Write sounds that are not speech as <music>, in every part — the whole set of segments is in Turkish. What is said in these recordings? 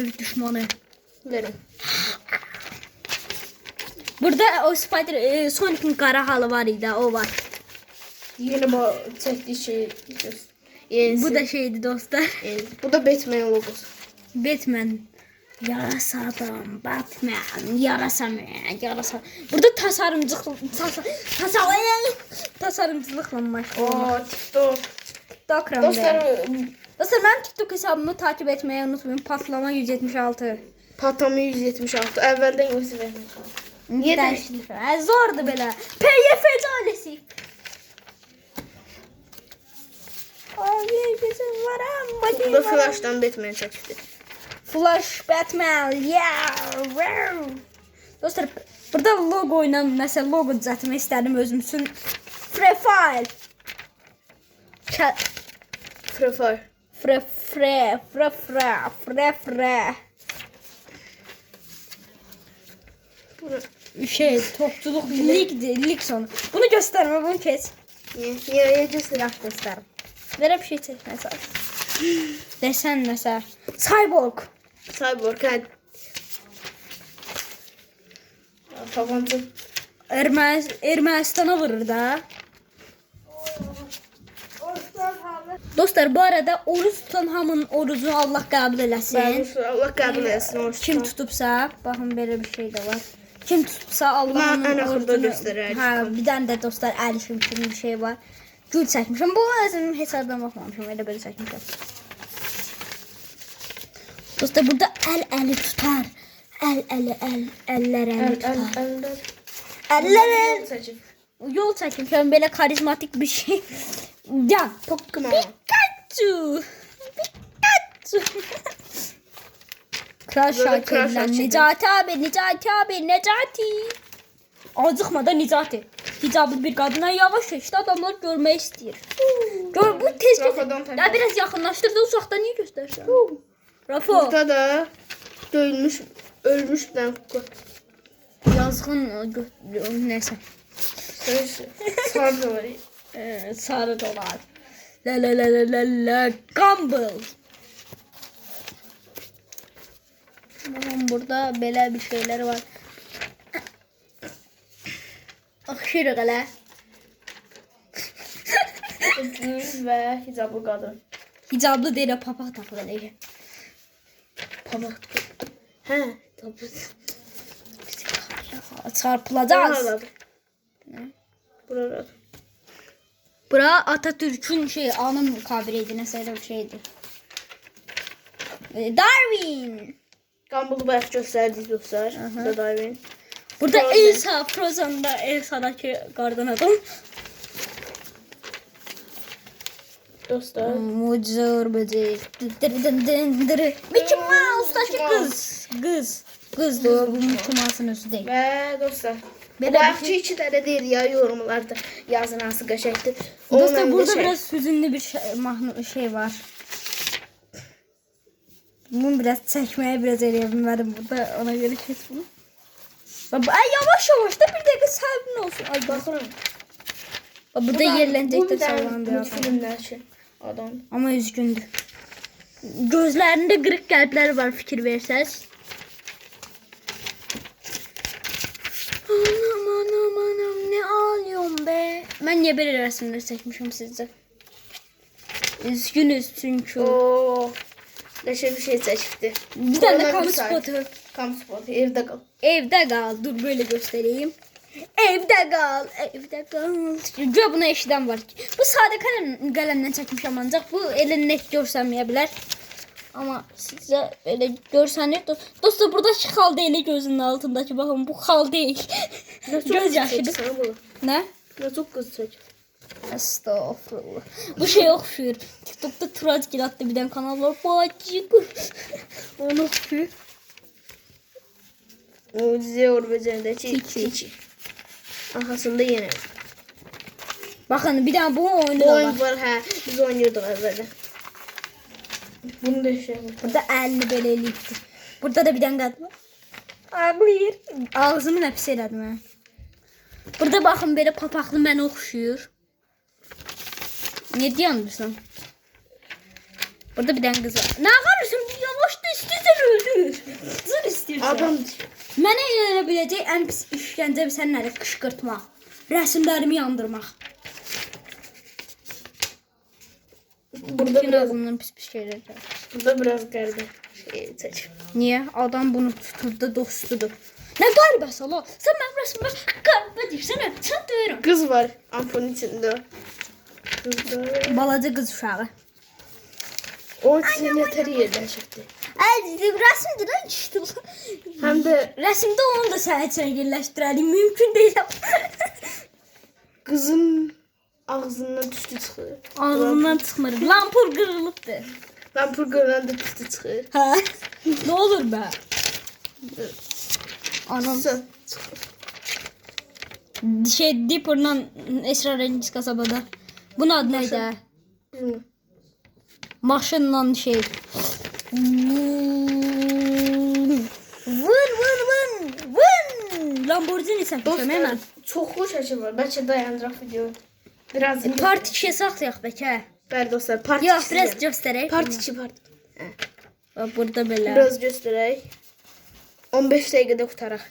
öldürür düşmanı. Verin. Burada o Spider e, Sonic'in qara halı var idi, o var. Yeni bu çektiği şey. Yenisi. Bu da şeydi dostlar. Yenisi. Bu da Batman logosu. Batman. Yarasa adam, Batman, yarasa man, yarasa. Burada tasarımcılık, tasa, tasarım, tasarımcılıkla məşğul. Oo TikTok. Dostlar, Dostlar Dostlar mənim TikTok hesabımı takip etmeyi unutmayın. Patlama 176. patlama 176. Evvelden özü vermiş. Niye Dəyişdir. Hə, zordur belə. PYFC ailesi. Ay, bizim var amma. Bu da Flash'tan Batman çekti. Flash Batman. Yeah. Wow. Dostlar, burada logo ilə məsəl logo düzəltmək istədim özüm üçün. Free file. Çə Free Fire. Fre fre fre fre fre fre. Şey, topçuluk ligdir, lig sonu. Bunu gösterme, bunu kes. Niye? Niye yiyeceğiz? Yaş gösterim. Verə bir şey çək məsəl. Desən məsəl. Cyborg. Cyborg. Ha. Tabanca. Erməz Ermənistana vurur da. Dostlar bu arada oruç tutan hamının orucunu Allah qəbul eləsin. Ben Allah kabul etsin. hoş Kim tutubsa, baxın belə bir şey də var. Kim tutubsa Allah Mən onun ən axırda orucunu- göstərərəm. Hə, bir dənə də dostlar kimi bir şey var. Gül çəkmişəm. Bu özüm hesabdan baxmamışam. Elə belə çəkmişəm. Dostlar burada əl əli tutar. Əl əli əl əllər əli tutar. Əllər əl yol çəkmişəm belə karizmatik bir şey. <laughs> Ya, Pokemon. Pikachu. Pikachu. <laughs> Kral Şakir'den. Necati abi, Necati abi, Necati. Acıkmadan Necati. Hicablı bir kadına yavaş işte adamlar görmek istiyor. Gör bu tez. Ya biraz yakınlaştırdı uzaktan niye göstersen? Rafo. Burada da dövülmüş, ölmüş bir kuku. Neyse. Sarı, da var. <laughs> Ee, sarı dolar. La la la la la la Gumball. Bakın burada böyle bir şeyler var. Aşırı gala. Gül ve hicablı kadın. Hicablı değil de papak takılı değil. Pamak. He. Tabii. Çarpılacağız. Buralarda. Buralarda. Bura Atatürk'ün şey anı mukabireydi. Mesela bir şeydi. Ee, Darwin. Gumball'ı bayaq göstərdik dostlar. Bu da Darwin. Burada Frozen. Elsa, Frozen'da Elsa'daki kardan adam. Dostlar. Dır dır dır. Mickey Mouse'daki Mickey kız. Kız. Kız da bu Mickey Mouse'un özü değil. Və dostlar. Bu bayaqçı şey- iki dənə deyir ya yorumlarda yazın hansı qəşəngdir. Dostlar Onun burada şey. biraz hüzünlü bir şey, şey var. Bunu biraz çekmeye biraz eleyebilirim burada ona göre kes bunu. Baba, ay yavaş yavaş da bir dakika sakin olsun. Ay bak. Baxıram. Bak, burada Bu yerlenecek de sallandı üçün adam. Ama üzgündü. Gözlerinde kırık kalpler var fikir verseniz. Anam anam anam ne ağlıyorum be. Ben böyle resimleri çekmişim sizce? Üzgünüz çünkü. Oo. Qəşəng bir şey çəkibdi. Bir tane de kamu spotu. Kamu spotu evdə qal. Evde kal. Dur böyle göstereyim. Evde kal. Evde kal. Gör buna eşiden var. Bu sade kalem, kalemden çekmişim ancak bu elin net göstermeyebilir. Ama size böyle görseniz dostlar burada hal değil gözünün altındaki bakın bu hal değil. <laughs> Göz bu. Ne? Çok kız çək. Estağfurullah. Bu şey okşuyor. TikTok'ta Turazgil adlı bir tane kanal var. Bacık. Onu okşuyor. Mucize Orbəcəndəki Tiki. Tiki. Arxasında yenə. Bakın bir tane bu oyunu da var. var, hə. Biz oynayırdıq əvvəldə. Bunu da şey. Burada elini böyle eliyipti. Burada da bir tane kadın var. Ağlayır. Ağzımı ne pis elədim ha. Burada bakın böyle papaklı mənə oxşuyur. Ne diyorsun? Burada bir tane kız var. Ne ağırırsın? Bir yavaş da istəyirsən öldür. Zır istəyirsən. Adam Mənə eləyə biləcək ən pis işgəncə sən nədir? Qışqırtmaq. Rəsmlərimi yandırmaq. burada biraz Bundan pis pis şeylər gəlir. burada biraz qəribə şey seç. Niyə? Adam bunu tuturdu, dostudur. Nə qəribəsi ola? Sən mənim rəsmimə qəribə deyirsən, sən deyirəm. Qız var ampunun içində. Qızlar. Balaca qız uşağı. O sizin yeteri yerləşibdi. Əziz, rəsmdir lan işte. Həm də Rəsmdə onu da sənə üçün yerləşdirəlim. Mümkün deyil. qızın <laughs> ağzından tüstü çıxır. Ağzından çıxmır. Lampur qırılıbdı. Lampur qırılan da tüstü çıxır. Hə? Nə olur bə? Anam Sən. şey Dipper'la esrarengiz kasabada. Bunun adı neydi? Maşınla şey. Vın vın vın vın. Lamborghini çəkmişəm Dostlar, hemen. çoxlu şəkil var. Bəlkə dayandıraq video. Biraz Part 2'ye saxlayaq bəlkə. Bəli dostlar, part Yox, iki biraz göstərək. part 2 part. Burada belə. Biraz göstərək. 15 dəqiqədə qutaraq.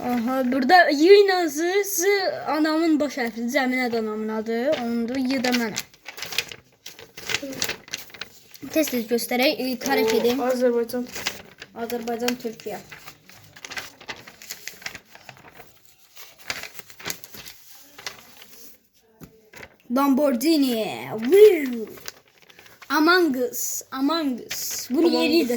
Aha, burada Yinazı anamın baş hərfi, Cəminə də anamın adı. Onun da Y da mənə. Tez-tez göstərək. e, Tarif edeyim. Azərbaycan. Azərbaycan, Türkiyə. Lamborghini. Among Us. Among Us. Bunu Among yeri də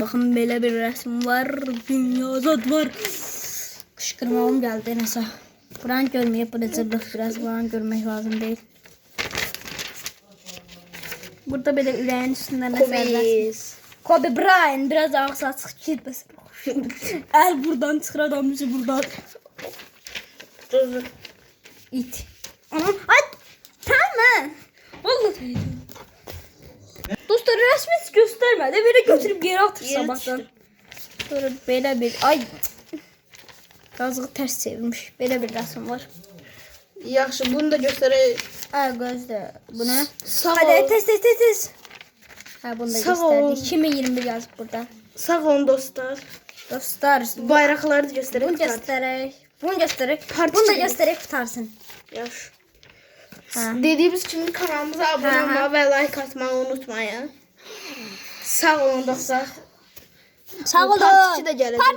Baxın belə bir rəsm var. Dünya zad var. Qışqırmağım gəldi nəsə. Buranı görməyib, burada cıblıq biraz buranı görmək lazım deyil. Burada üstündə nəsə var. Komis. Kobe Bryant biraz ağzı açıq kirbəsi. Əl buradan çıxır adam bizi buradan. İt. Ay tamam. Vallahi. Dostlar resmi heç göstərmədi. Belə götürüb geri atır Yeri sabahdan. Sonra belə bir ay Yazığı tərs çevirmiş. Belə bir rəsm var. Yaxşı, bunu da göstərək. Ay gözlə. Bunu. Sağ Hadi ol. tez tez tez tez. Ha bunu da Sağ ol. göstərdik. 2021 yazıb burada. Sağ olun dostlar. Dostlar, Bayraqları da göstərək. bunu göstərək. Bunu göstərək. Bunu da iki. göstərək qutarsın. Yaxşı. Ha. Dediğimiz kimi kanalımıza abone olmayı ve like atmayı unutmayın. Sağ olun dostlar. Sağ olun. Part iki də gələcək. Part